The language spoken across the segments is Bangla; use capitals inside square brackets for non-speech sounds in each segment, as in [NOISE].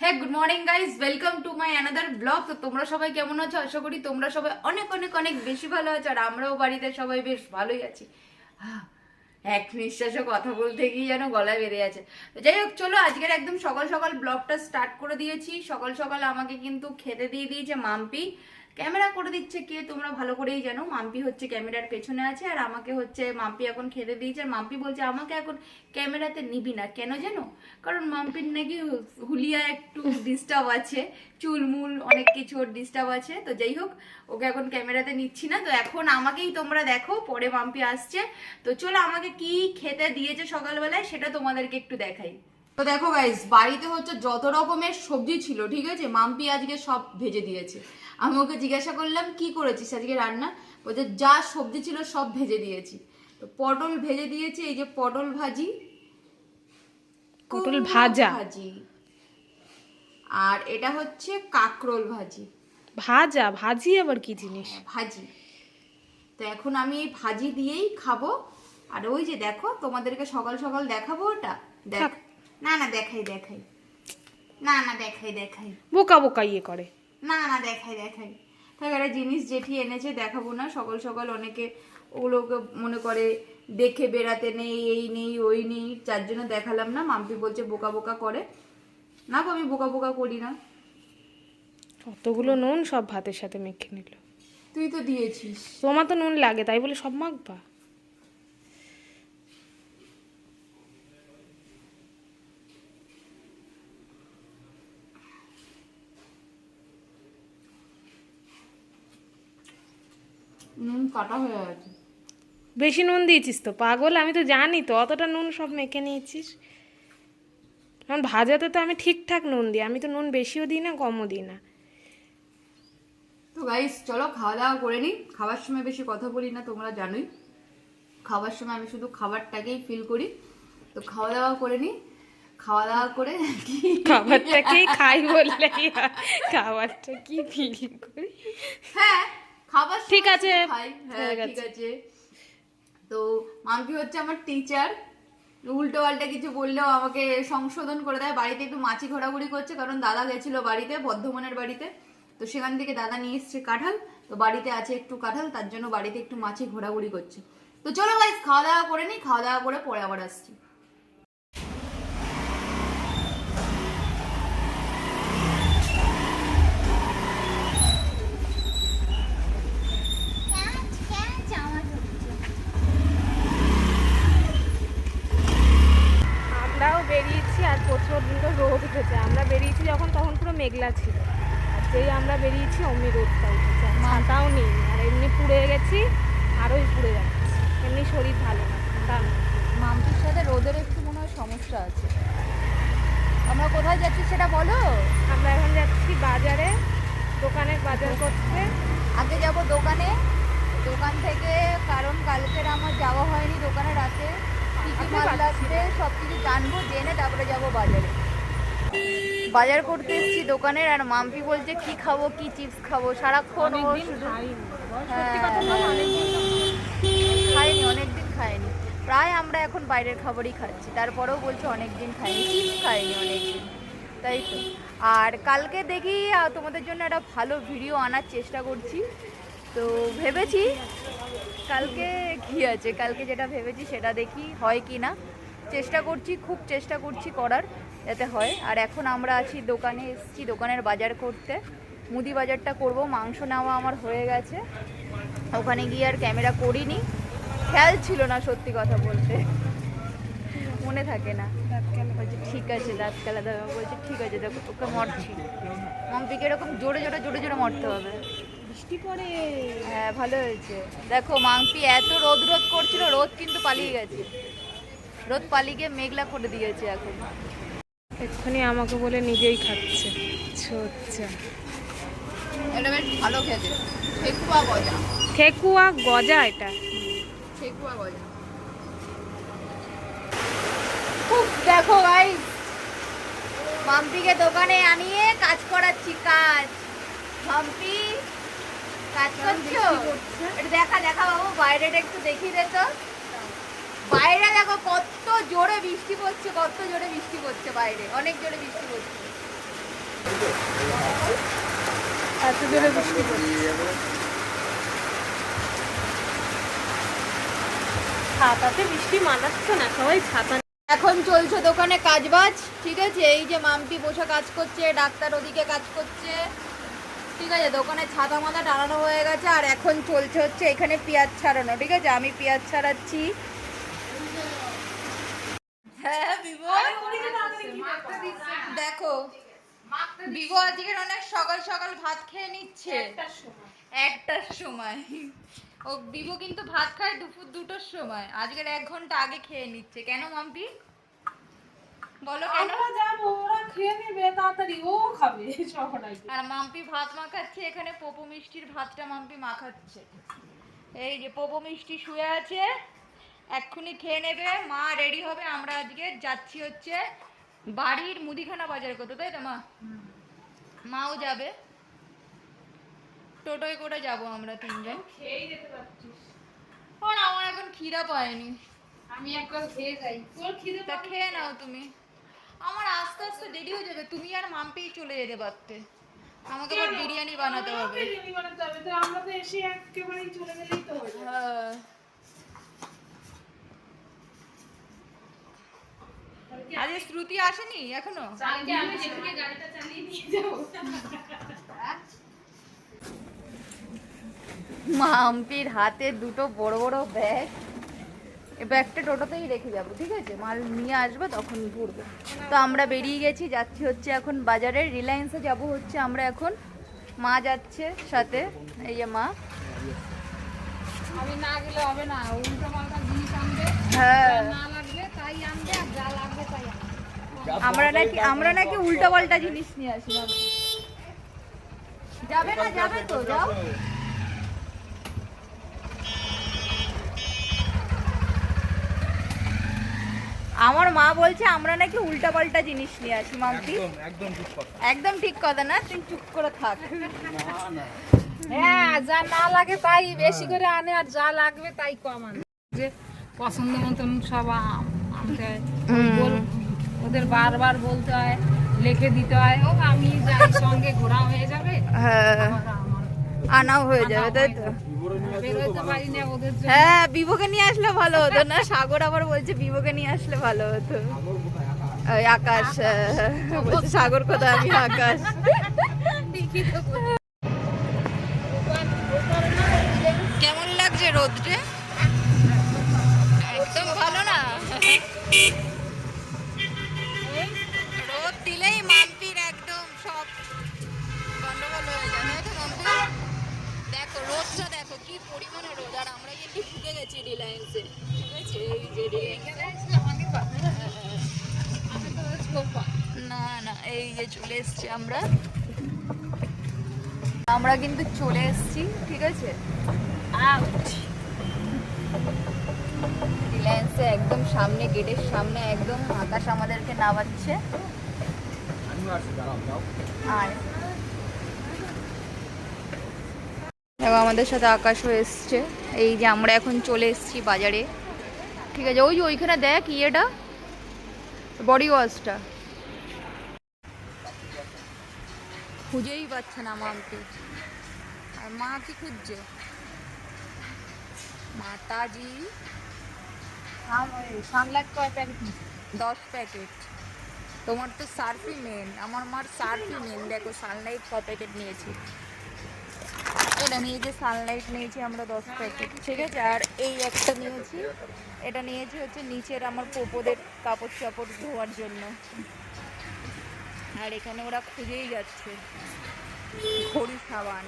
হ্যাঁ good morning guys welcome to my another blog তো তোমরা সবাই কেমন আছো? আশা করি তোমরা সবাই অনেক অনেক অনেক বেশি ভালো আছো, আর আমরাও বাড়িতে সবাই বেশ ভালোই আছি। এক নিঃশ্বাসে কথা বলতে গিয়ে যেন গলায় বেড়ে আছে যাই হোক, চলো, আজকের একদম সকাল সকাল ব্লগটা স্টার্ট করে দিয়েছি। সকাল সকাল আমাকে কিন্তু খেতে দিয়ে দিয়েছে মাম্পি। ক্যামেরা করে দিচ্ছে কে, তোমরা ভালো করেই জানো। মাম্পি হচ্ছে ক্যামেরার পেছনে আছে, আর আমাকে হচ্ছে, মাম্পি এখন খেতে দিয়েছে, আর মাম্পি বলছে, আমাকে এখন ক্যামেরাতে নিবি না। কেন জানো? কারণ মাম্পির নাকি হুলিয়া একটু ডিস্টার্ব আছে চুলমুল অনেক কিছু ডিস্টার্ব আছে। তো যাই হোক, ওকে এখন ক্যামেরাতে নিচ্ছি না। তো এখন আমাকেই তোমরা দেখো, পরে মাম্পি আসছে। তো চলো, আমাকে কি খেতে দিয়েছে সকালবেলায়, সেটা তোমাদেরকে একটু দেখাই। তো দেখো গাইস বাড়িতে হচ্ছে যত রকমের সবজি ছিল ঠিক আছে? মাম্পি আজকে সব ভেজে দিয়েছে। আমি ওকে জিজ্ঞাসা করলাম কি করেছিস আজকে রান্না? বলছে যা সবজি ছিল সব ভেজে দিয়েছি। তো পটল ভেজে দিয়েছি এই যে পটল ভাজি পটল ভাজা। ভাজি আর এটা হচ্ছে কাকরোল ভাজি। ভাজা? ভাজি আবার কি জিনিস? হ্যাঁ, ভাজি। তো এখন আমি এই ভাজি দিয়েই খাব। আর ওই যে দেখো তোমাদেরকে সকাল সকাল দেখাবো ওটা? দেখ। না না দেখাই দেখাই। না না দেখাই দেখাই। বোকা বোকা ইয়ে করে। না না দেখাই দেখাই। থাক একটা জিনিস জেঠি এনেছে দেখাবো না সকাল সকাল অনেকে ওগুলোকে মনে করে দেখে বেড়াতে নেই এই নেই ওই নেই যার জন্য দেখালাম না। মাম্পি বলছে বোকা বোকা করে। না গো, আমি বোকা বোকা করি না। কতগুলো নুন সব ভাতের সাথে মেখে নিল। তুই তো দিয়েছিস। তোমার তো নুন লাগে তাই বলে সব মাখবা নুন কাটা হয়ে গেছে। বেশি নুন দিয়েছিস তো পাগল আমি তো জানি তো অতটা নুন সব মেখে নিয়েছিস। কারণ ভাজাতে তো আমি ঠিকঠাক নুন দিই আমি তো নুন বেশিও দিই না কমও দিই না। তো গাইস চলো খাওয়া দাওয়া করে নিই। খাওয়ার সময় বেশি কথা বলি না তোমরা জানোই। খাওয়ার সময় আমি শুধু খাবারটাকেই ফিল করি। তো খাওয়া দাওয়া করে নিই। খাওয়া দাওয়া করে কি খাবারটাকেই খাই বললে খাবারটা কি ফিল করি? হ্যাঁ খাবার ঠিক আছে, হ্যাঁ ঠিক আছে। তো মাম্পি হচ্ছে আমার টিচার উল্টো পাল্টা কিছু বললেও আমাকে সংশোধন করে দেয়। বাড়িতে একটু মাছি ঘোরাঘুরি করছে কারণ দাদা গেছিল বাড়িতে বর্ধমানের বাড়িতে। তো সেখান থেকে দাদা নিয়ে এসছে কাঁঠাল। তো বাড়িতে আছে একটু কাঁঠাল তার জন্য বাড়িতে একটু মাছি ঘোরাঘুরি করছে। তো চলো গাইস খাওয়া দাওয়া করে নিই খাওয়া দাওয়া করে পরে আবার আসছি আমরাও বেরিয়েছি আর প্রচণ্ড রোদ উঠেছে আমরা বেরিয়েছি যখন তখন পুরো মেঘলা ছিল। আর যেই আমরা বেরিয়েছি অমনি রোদটা উঠেছে ছাতাও নেই। আর এমনি পুড়ে গেছি আরোই পুড়ে যাচ্ছে। এমনি শরীর ভালো না ঠান্ডা মামটির সাথে রোদের একটু মনে হয় সমস্যা আছে। আমরা কোথায় যাচ্ছি সেটা বলো? আমরা এখন যাচ্ছি বাজারে দোকানে বাজার করতে। আগে যাব দোকানে। দোকান থেকে কারণ কালকের আমার যাওয়া হয়নি দোকানে রাতে। কি কি মাল লাগবে সব কিছু জানব জেনে তারপরে যাব বাজারে। বাজার করতে এসেছি দোকানের আর মাম্পি বলছে কি খাব কি চিপস খাব? সারাক্ষণ ও শুধু অনেকদিন খাইনি। অনেকদিন খাইনি। প্রায় আমরা এখন বাইরের খাবারই খাচ্ছি। তারপরেও বলছে অনেকদিন খাইনি চিপস খাইনি অনেকদিন। তাই তো। আর কালকে দেখি তোমাদের জন্য একটা ভালো ভিডিও আনার চেষ্টা করছি। তো ভেবেছি কালকে কি আছে। কালকে যেটা ভেবেছি সেটা দেখি হয় কি না চেষ্টা করছি খুব চেষ্টা করছি করার যাতে হয়। আর এখন আমরা আছি দোকানে এসেছি দোকানের বাজার করতে। মুদি বাজারটা করব মাংস নেওয়া আমার হয়ে গেছে। ওখানে গিয়ে আর ক্যামেরা করিনি। খেয়াল ছিল না সত্যি কথা বলতে। মনে থাকে না। বলছে ঠিক আছে দাঁত খেলা দেবে বলছে ঠিক আছে দেখো ওকে মরছি। মম্পিকে এরকম জোরে জোরে জোরে জোরে মরতে হবে। বৃষ্টি পড়ে। হ্যাঁ ভালো হয়েছে। দেখো মাংপি এত রোদ রোদ করছিল রোদ কিন্তু পালিয়ে গেছে। রোদ পালিয়ে মেঘলা করে দিয়েছে এখন। এক্ষুনি আমাকে বলে নিজেই খাচ্ছে। সোচ্চা এটা বেশ ভালো খেতে। ঠেকুয়া গজা। ঠেকুয়া গজা এটা। ঠেকুয়া গজা। খুব দেখো ভাই মাম্পিকে দোকানে আনিয়ে কাজ করাচ্ছি কাজ। মাম্পি কাজ করছ? এটা দেখা দেখা বাবু বাইরেটা একটু দেখিয়ে দে তো। বাইরে দেখো কত জোরে বৃষ্টি পড়ছে কত জোরে বৃষ্টি পড়ছে বাইরে অনেক জোরে বৃষ্টি পড়ছে। এত জোরে বৃষ্টি পড়ছে। ছাতাতে বৃষ্টি মানাচ্ছে না সবাই ছাতা এখন চলছে দোকানে কাজবাজ ঠিক আছে? এই যে মাম্পি বসে কাজ করছে ডাক্তার ওদিকে কাজ করছে। ঠিক আছে দোকানে ছাতা মাথা টানানো হয়ে গেছে আর এখন চলছে হচ্ছে এখানে পেঁয়াজ ছাড়ানো ঠিক আছে? আমি পেঁয়াজ ছাড়াচ্ছি। হ্যাঁ বিভো। দেখো বিভো আজকের অনেক সকাল সকাল ভাত খেয়ে নিচ্ছে। একটার সময়। ও বিভো কিন্তু ভাত খায় দুপুর দুটোর সময়। আজকের এক ঘণ্টা আগে খেয়ে নিচ্ছে। কেন মাম্পি? বলো কেন? যাব ওরা খেয়ে নেবে তাড়াতাড়ি ও খাবে আর মাম্পি ভাত মাখাচ্ছে এখানে পোপো মিষ্টির ভাতটা মাম্পি মাখাচ্ছে। এই যে পোপো মিষ্টি শুয়ে আছে। এক্ষুনি খেয়ে নেবে। মা রেডি হবে আমরা আজকে যাচ্ছি হচ্ছে বাড়ির মুদিখানা বাজার করতে তাই তো মা? মাও যাবে। টোটোয় করে যাব আমরা তিনজন। খেয়েই যেতে পারছিস কারণ আমার এখন খিদা পায়নি। আমি একবার খেয়ে যাই। তোর খিদে তা খেয়ে নাও তুমি। আমার আস্তে আস্তে দেরি হয়ে যাবে তুমি আর মাম্পি চলে যেতে পারতে। আমাকে আবার বিরিয়ানি বানাতে হবে। বিরিয়ানি বানাতে হবে তো আমরা তো এসে একেবারেই চলে গেলেই তো যাবে। হ্যাঁ। আরে শ্রুতি আসেনি এখনও? কালকে আমি যেদিকে গাড়িটা চালিয়ে নিয়ে যাব। মাম্পির হাতে দুটো বড় বড় ব্যাগ। এই ব্যাগটা টোটোতেই রেখে যাব ঠিক আছে? মাল নিয়ে আসবে তখন ঘুরবে। তো আমরা বেরিয়ে গেছি যাচ্ছি হচ্ছে এখন বাজারে। রিলায়েন্সে যাব হচ্ছে আমরা এখন। মা যাচ্ছে সাথে এই যে মা। আমি না গেলে হবে না উল্টো পাল্টা জিনিস আনবে। হ্যাঁ না লাগবে তাই আনবে আর যা লাগবে তাই আনবে আমরা নাকি আমরা নাকি উল্টো পাল্টা জিনিস নিয়ে আসি যাবে না যাবে তো যাও। আমার মা বলছে আমরা নাকি উল্টা পাল্টা জিনিস নিয়ে আসি মাম্পি। একদম ঠিক কথা। একদম ঠিক কথা না? তুই চুপ করে থাক। হ্যাঁ যা না লাগে তাই বেশি করে আনে আর যা লাগবে তাই কম আনে। যে পছন্দ মতন সব আম- আনতে বল- ওদের বারবার বলতে হয় লিখে দিতে হয় ও আমি যাই সঙ্গে ঘোরা হয়ে যাবে। হ্যাঁ। আনাও হয়ে যাবে তাই তো? হ্যাঁ বিভোকে নিয়ে আসলে ভালো হতো না? সাগর আবার বলছে বিভোকে নিয়ে আসলে ভালো হতো। ওই আকাশ হ্যাঁ, সাগর কোথায়? আমি আকাশ। কেমন লাগছে রোদরে একদম ভালো না? রোদটা দেখো কি পরিমাণে রোদ। আর আমরা কিন্তু ঢুকে গেছি রিলায়েন্সে ঠিক আছে এই যে না না এই যে চলে এসছি আমরা। আমরা কিন্তু চলে এসছি ঠিক আছে? রিলায়েন্সে একদম সামনে গেটের সামনে একদম আকাশ আমাদেরকে নামাচ্ছে। আর দেখো আমাদের সাথে আকাশও এসছে। এই যে আমরা এখন চলে এসেছি বাজারে। ঠিক আছে ওই যে ওইখানে দেখ ইয়েটা বডি ওয়াশটা। খুঁজেই পাচ্ছে না মামকে আর মা কি খুঁজছে? মাতাজি। সানলাইট কয় প্যাকেট দশ প্যাকেট। তোমার তো সার্ফি মেন আমার মার সার্ফি মেন। দেখো সানলাইট ছ প্যাকেট নিয়েছি। এটা নিয়েছি সানলাইট নিয়েছি আমরা দশ প্যাকেট ঠিক আছে? আর এই একটা নিয়েছি, এটা নিয়েছি হচ্ছে নিচের আমার পোপোদের কাপড় চাপড় ধোয়ার জন্য। আর এখানে ওরা খুঁজেই যাচ্ছে। খড়ি সাবান।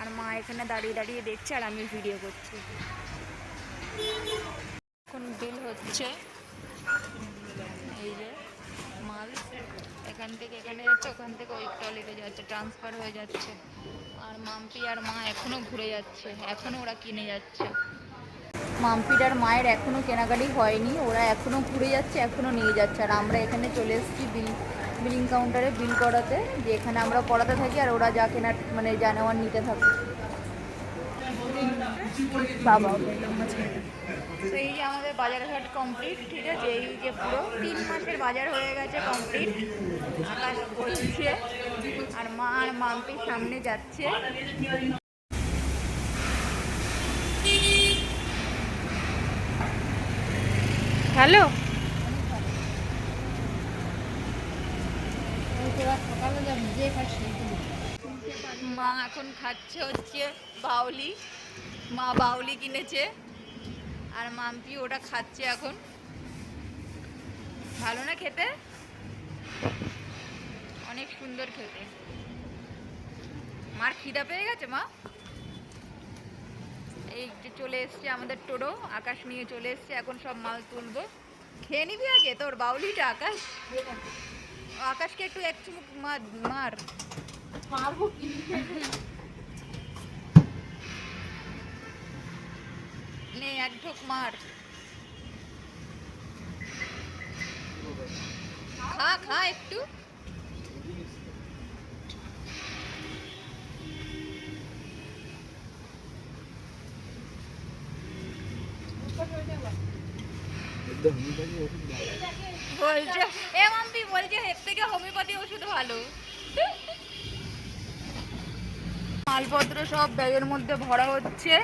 আর মা এখানে দাঁড়িয়ে দাঁড়িয়ে দেখছে আর আমি ভিডিও করছি। এখন বিল হচ্ছে। এই যে। মাল। এখান থেকে এখানে যাচ্ছে, ওখান থেকে ওই টলিতে যাচ্ছে ট্রান্সফার হয়ে যাচ্ছে। আর মাম্পি আর মা এখনও ঘুরে যাচ্ছে এখনও ওরা কিনে যাচ্ছে। মাম্পির আর মায়ের এখনও কেনাকাটি হয়নি, ওরা এখনও ঘুরে যাচ্ছে এখনও নিয়ে যাচ্ছে। আর আমরা এখানে চলে এসেছি বিল, বিলিং কাউন্টারে বিল করাতে, যে এখানে আমরা করাতে থাকি আর ওরা যা কেনার মানে যা নেওয়ার নিতে থাকে বাবা। তো এই যে আমাদের বাজার ঘাট কমপ্লিট ঠিক আছে? এই যে পুরো তিন মাসের বাজার হয়ে গেছে কমপ্লিট আকাশ বলছে আর মা আর মাম্পি সামনে যাচ্ছে। হ্যালো? মা এখন খাচ্ছে হচ্ছে বাউলি। মা বাউলি কিনেছে। আর মাম্পি ওটা খাচ্ছে এখন। ভালো না খেতে? অনেক সুন্দর খেতে। মার খিদা পেয়ে গেছে, মা? এই যে চলে এসছে আমাদের টোটো, আকাশ নিয়ে চলে এসছে, এখন সব মাল তুলবো। খেয়ে নিবি আগে? তোর বাউলিটা, আকাশ? আকাশকে একটু এক চুমুক মার। মার নে এক ঢোক মার। খা খা একটু। বলছে এ মাম্পি বলছে এর থেকে হোমিওপ্যাথি ওষুধ ভালো। মালপত্র সব ব্যাগের মধ্যে ভরা হচ্ছে।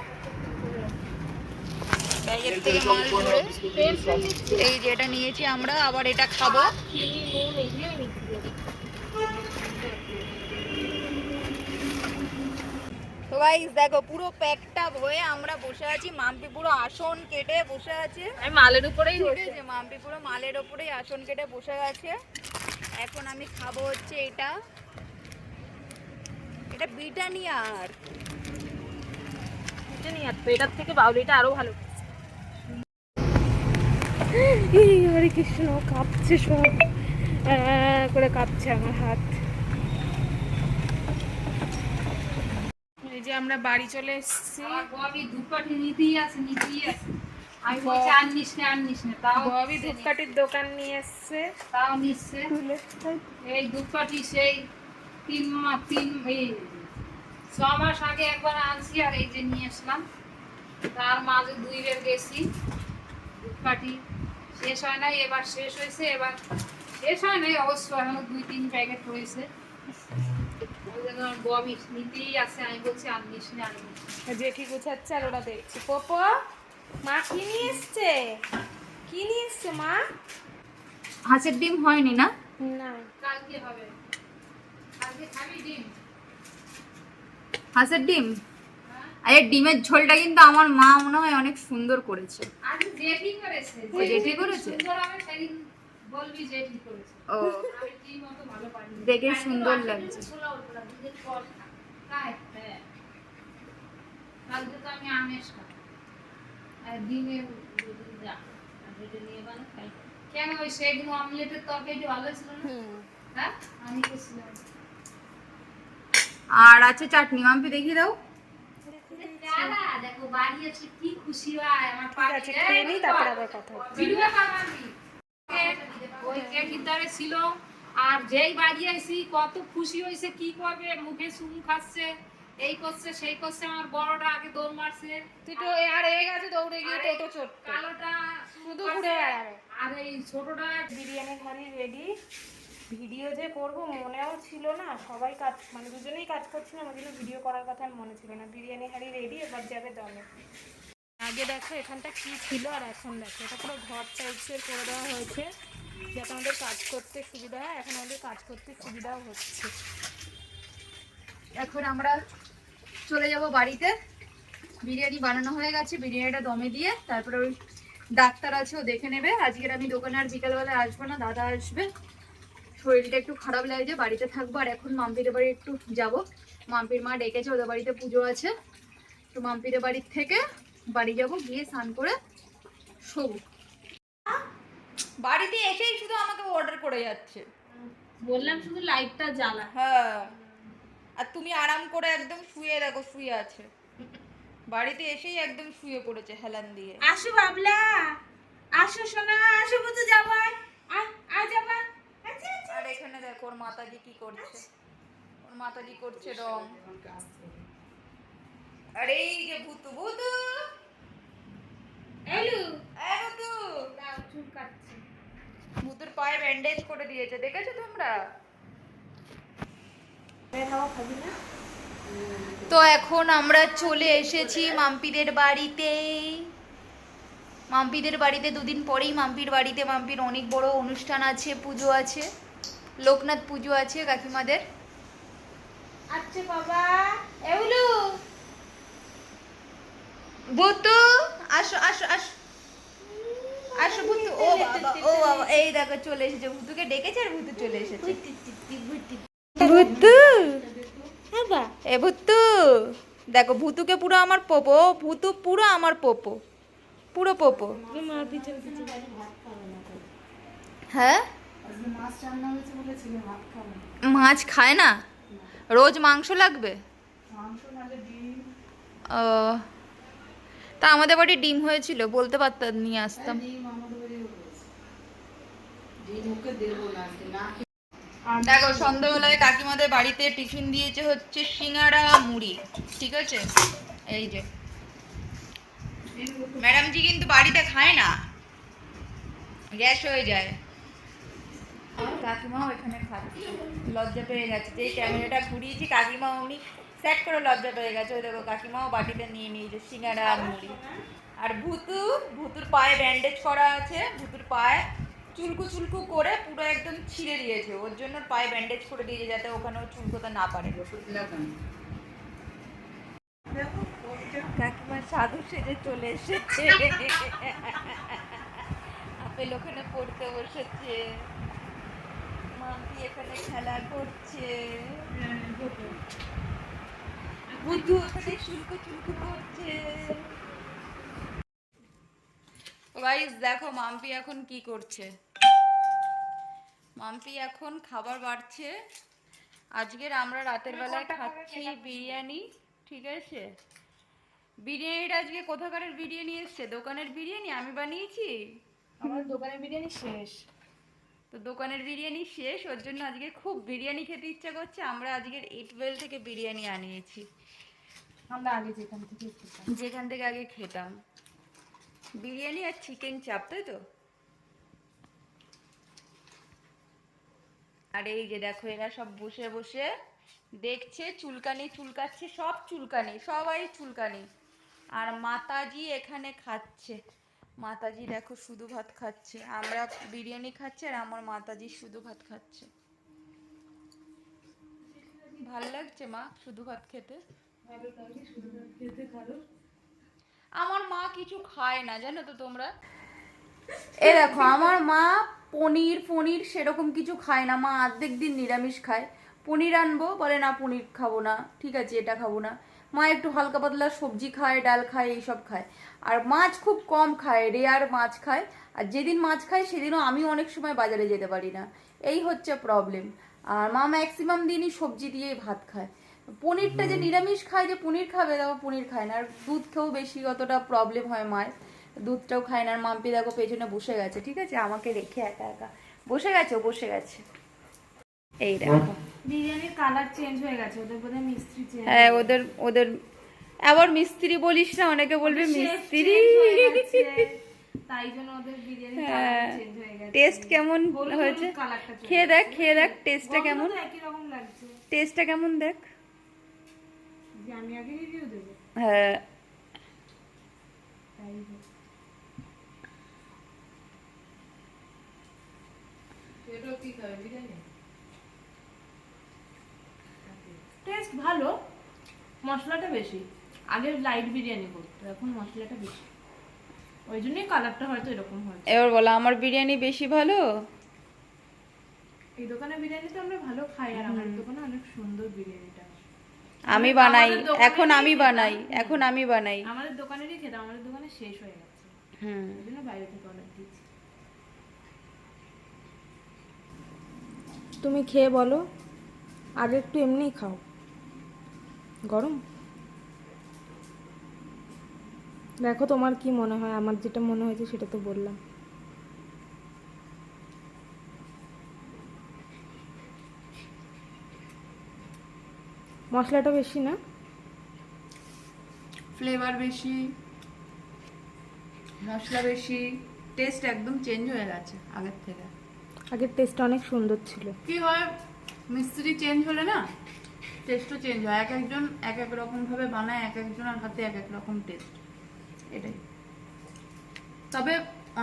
ব্যাগের থেকে মাল ভরে এই যেটা নিয়েছি আমরা আবার এটা খাব। তো গাইস দেখো পুরো প্যাকটা হয়ে আমরা বসে আছি। মাম্পি পুরো আসন কেটে বসে আছে। আমি মালের উপরেই ঠিক বসে। মাম্পি পুরো মালের ওপরেই আসন কেটে বসে গেছে এখন আমি খাব হচ্ছে এটা। এটা ব্রিটানিয়ার। জানি আর তো এটার থেকে বাউলিটা আরও ভালো। হরে কৃষ্ণ কাঁপছে সব। করে কাঁপছে আমার হাত। এই যে আমরা বাড়ি চলে এসেছি। ববি ধূপকাঠির দোকান নিয়ে এসছে। তাও নিচ্ছে। এই ধূপকাঠি সেই তিন মাস তিন এই ছ মাস আগে একবার আনছি আর এই যে নিয়ে আসলাম। তার মাঝে দুই বের গেছি ধূপকাঠি। শেষ হয় নাই এবার শেষ হয়েছে এবার শেষ হয় নাই অবশ্য এখনও দুই তিন প্যাকেট রয়েছে। জেঠি গুছাচ্ছে আর ওরা দেখছে। পপো মা কি নিয়ে এসছে? কি নিয়ে এসছে মা? হাঁসের ডিম হয়নি না? না। কালকে হবে। কালকে খাবি ডিম? হাঁসের ডিম? আরে ডিমের ঝোলটা কিন্তু আমার মা মনে হয় অনেক সুন্দর করেছে। জেঠি জেঠি বলবি জেঠি ও। দেখে সুন্দর লাগছে। হ্যাঁ। কেন ওই সেদিন অমলেটের তরকারিটা ভালো ছিল না? হ্যাঁ আমি করছিলাম আর আছে চাটনি। মাম্পি দেখিয়ে দাও। দাদা দেখো বাড়ি এসে কি খুশি হয় আমার ঠিক খেয়ে নিই তারপর আবার কথা ভিডিও বানাবি। ওই কেকিদারে ছিল আর যেই বাড়ি আইছি কত খুশি হয়েছে কি করবে মুখে চুম খাচ্ছে এই করছে সেই করছে আমার বড়টা আগে দৌড় মারছে। তুই তো আর এ গেছে দৌড়ে গিয়ে টোটো চড়তে। কালোটা শুধু ঘুরে বেড়াবে। আর এই ছোটটা বিরিয়ানি হাঁড়ি রেডি ভিডিও যে করব মনেও ছিল না। সবাই কাজ মানে দুজনেই কাজ করছিলাম, ওই জন্য ভিডিও করার কথা মনে ছিল না। বিরিয়ানি হাঁড়ি রেডি এবার যাবে দমে আগে দেখো এখানটা কি ছিল আর এখন দেখো। এটা পুরো ঘর টাইপসের করে দেওয়া হয়েছে, যাতে আমাদের কাজ করতে সুবিধা হয়। এখন আমাদের কাজ করতে সুবিধাও হচ্ছে। এখন আমরা চলে যাব বাড়িতে। বিরিয়ানি বানানো হয়ে গেছে, বিরিয়ানিটা দমে দিয়ে। তারপরে ওই ডাক্তার আছে, ও দেখে নেবে। আজকের আমি দোকানে আর বিকালবেলা আসব না, দাদা আসবে। শরীরটা একটু খারাপ লাগছে বাড়িতে থাকব আর এখন মাম্পিদের বাড়ি একটু যাব। মাম্পির মা ডেকেছে ওদের বাড়িতে পুজো আছে। তো মাম্পিদের বাড়ির থেকে বাড়ি যাব গিয়ে স্নান করে শোবো। বাড়িতে এসেই শুধু আমাকে অর্ডার করে যাচ্ছে। বললাম শুধু লাইটটা জ্বালা। হ্যাঁ। আর তুমি আরাম করে একদম শুয়ে দেখো শুয়ে আছে। বাড়িতে এসেই একদম শুয়ে পড়েছে হেলান দিয়ে। আসো বাবলা। আসো সোনা আসো বুঝতে যাব আ যাবা এখানে দেখো ওর মাতাজি কি করছে? ওর মাতাজি করছে রং। আর এই যে ভূতু ভূতু! ভূতুর পায়ে ব্যান্ডেজ করে দিয়েছে দেখেছ তোমরা? তো এখন আমরা চলে এসেছি মাম্পিদের বাড়িতে। মাম্পিদের বাড়িতে দুদিন পরেই মাম্পির বাড়িতে মাম্পির অনেক বড় অনুষ্ঠান আছে পুজো আছে। লোকনাথ পুজো আছে কাকিমাদের। আচ্ছা বাবা এগুলো ভূতু আসো আসো আসো। আসো ভূতু ও বাবা ও বাবা এই দেখো চলে এসেছে ভূতুকে ডেকেছে আর ভূতু চলে এসেছে। ভূতু বাবা এ ভূতু দেখো ভূতুকে পুরো আমার পোপো ভুতু পুরো আমার পোপো পুরো পোপো। হ্যাঁ? মাছ খায় না? রোজ মাংস লাগবে? ও তা আমাদের বাড়ি ডিম হয়েছিল বলতে পারতাম নিয়ে আসতাম। দেখো সন্ধ্যাবেলায় কাকিমাদের বাড়িতে টিফিন দিয়েছে হচ্ছে সিঙ্গারা মুড়ি ঠিক আছে? এই যে। ম্যাডামজি কিন্তু বাড়িতে খায় না। গ্যাস হয়ে যায়। কাকিমাও এখানে খাচ্ছে লজ্জা পেয়ে গেছে যেই ক্যামেরাটা ঘুরিয়েছি কাকিমা উনি সেট করে লজ্জা পেয়ে গেছে। ওই দেখো কাকিমাও বাটিতে নিয়ে নিয়েছে সিঙ্গারা আর মুড়ি। আর ভুতু ভুতুর পায়ে ব্যান্ডেজ করা আছে ভুতুর পায়ে চুলকু চুলকু করে পুরো একদম ছিঁড়ে দিয়েছে। ওর জন্য পায়ে ব্যান্ডেজ করে দিয়েছে যাতে ওখানে চুলকোতে না পারে। কাকিমা সাধু সেজে চলে এসেছে। [LAUGHS] আপেল ওখানে পড়তে বসেছে। মাম্পি এখানে খেলা করছে। বুদ্ধু ওখানে চুলকো চুলকো করছে। গাইস দেখো মাম্পি এখন কি করছে? মাম্পি এখন খাবার বাড়ছে। আজকের আমরা রাতের বেলায় খাচ্ছি বিরিয়ানি ঠিক আছে? বিরিয়ানিটা আজকে কোথাকারের বিরিয়ানি এসছে? দোকানের বিরিয়ানি আমি বানিয়েছি? আমার দোকানের বিরিয়ানি শেষ। তো দোকানের বিরিয়ানি শেষ ওর জন্য আজকে খুব বিরিয়ানি খেতে ইচ্ছা করছে। আমরা আজকের এইটওয়েল থেকে বিরিয়ানি আনিয়েছি। আমরা আগে যেখান থেকে যেখান থেকে আগে খেতাম। বিরিয়ানি আর চিকেন চাপ তাই তো? আর এই যে দেখো এরা সব বসে বসে দেখছে চুলকানি চুলকাচ্ছে সব চুলকানি সবাই চুলকানি। আর মাতাজি এখানে খাচ্ছে। মাতাজি দেখো শুধু ভাত খাচ্ছে। আমরা বিরিয়ানি খাচ্ছি আর আমার মাতাজি শুধু ভাত খাচ্ছে। ভালো লাগছে মা শুধু ভাত খেতে? আমার মা কিছু খায় না জানো তো তোমরা? [LAUGHS] এ দেখো আমার মা পনির পনির সেরকম কিছু খায় না। মা অর্ধেক দিন নিরামিষ খায়। পনির আনব বলে না পনির খাব না ঠিক আছে এটা খাব না। মা একটু হালকা পাতলা সবজি খায় ডাল খায় এইসব খায়। আর মাছ খুব কম খায় রেয়ার মাছ খায়। আর যেদিন মাছ খায় সেদিনও আমি অনেক সময় বাজারে যেতে পারি না। এই হচ্ছে প্রবলেম আর মা ম্যাক্সিমাম দিনই সবজি দিয়েই ভাত খায়। পনিরটা যে নিরামিষ খায় যে পনির খাবে তাও পনির খায় না। আর দুধ খেয়েও বেশি অতটা প্রবলেম হয় মায়ের। দুধটাও খায় না। আর মাম্পি দেখো পেছনে বসে গেছে ঠিক আছে? আমাকে রেখে একা একা। বসে গেছে বসে গেছে। এই দেখো। বিরিয়ানির কালার চেঞ্জ হয়ে গেছে ওদের বোধহয় মিস্ত্রি চেঞ্জ হ্যাঁ ওদের ওদের আবার মিস্ত্রি বলিস না অনেকে বলবে মিস্ত্রি। তাই জন্য ওদের বিরিয়ানি হ্যাঁ চেঞ্জ হয়ে গেছে। টেস্ট কেমন হয়েছে? খেয়ে দেখ খেয়ে দেখ টেস্টটা কেমন? একই রকম লাগছে। টেস্টটা কেমন দেখ। আমি আগে রিভিউ দেবো। হ্যাঁ। তাই হোক। টেস্ট ভালো মশলাটা বেশি। আগে লাইট বিরিয়ানি করতো এখন মশলাটা বেশি। ওই জন্যই কালারটা হয়তো এরকম হয় এবার বলো আমার বিরিয়ানি বেশি ভালো? এই দোকানে বিরিয়ানি তো আমরা ভালো খাই আর আমার দোকানে অনেক সুন্দর বিরিয়ানিটা। আমি বানাই এখন আমি বানাই এখন আমি বানাই। আমাদের দোকানেরই খেতাম আমাদের দোকানে শেষ হয়ে গেছে। হুম। ওই জন্য বাইরে থেকে অর্ডার দিয়েছি। তুমি খেয়ে বলো আর একটু এমনিই খাও। গরম? দেখো তোমার কি মনে হয় আমার যেটা মনে হয়েছে সেটা তো বললাম। মশলাটা বেশি না? ফ্লেভার বেশি মশলা বেশি টেস্ট একদম চেঞ্জ হয়ে গেছে আগের থেকে। আগের টেস্টটা অনেক সুন্দর ছিল। কি হয় মিস্ত্রি চেঞ্জ হলে না টেস্টও চেঞ্জ হয়। এক একজন এক এক রকম ভাবে বানায় এক একজনের হাতে এক এক রকম টেস্ট এটাই। তবে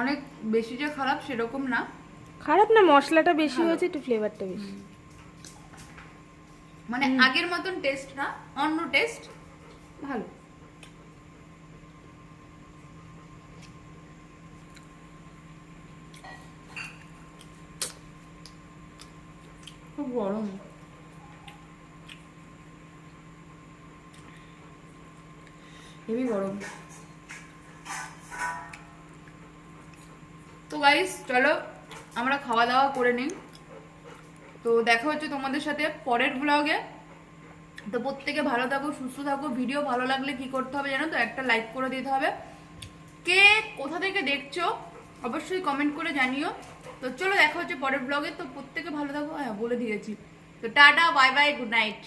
অনেক বেশি যে খারাপ সেরকম না। খারাপ না মশলাটা বেশি হয়েছে একটু ফ্লেভারটা বেশি। মানে আগের মতন টেস্ট না অন্য টেস্ট ভালো। খুব গরম। হেভি গরম। তো গাইস চলো আমরা খাওয়া দাওয়া করে নিই। তো দেখা হচ্ছে তোমাদের সাথে পরের ব্লগে তো প্রত্যেকে ভালো থাকো, সুস্থ থাকো। ভিডিও ভালো লাগলে কি করতে হবে জানো তো? একটা লাইক করে দিতে হবে। কে কোথা থেকে দেখছ, অবশ্যই কমেন্ট করে জানিও। তো চলো দেখা হচ্ছে পরের ব্লগে তো প্রত্যেকে ভালো থাকো। হ্যাঁ বলে দিয়েছি। তো tata bye bye good night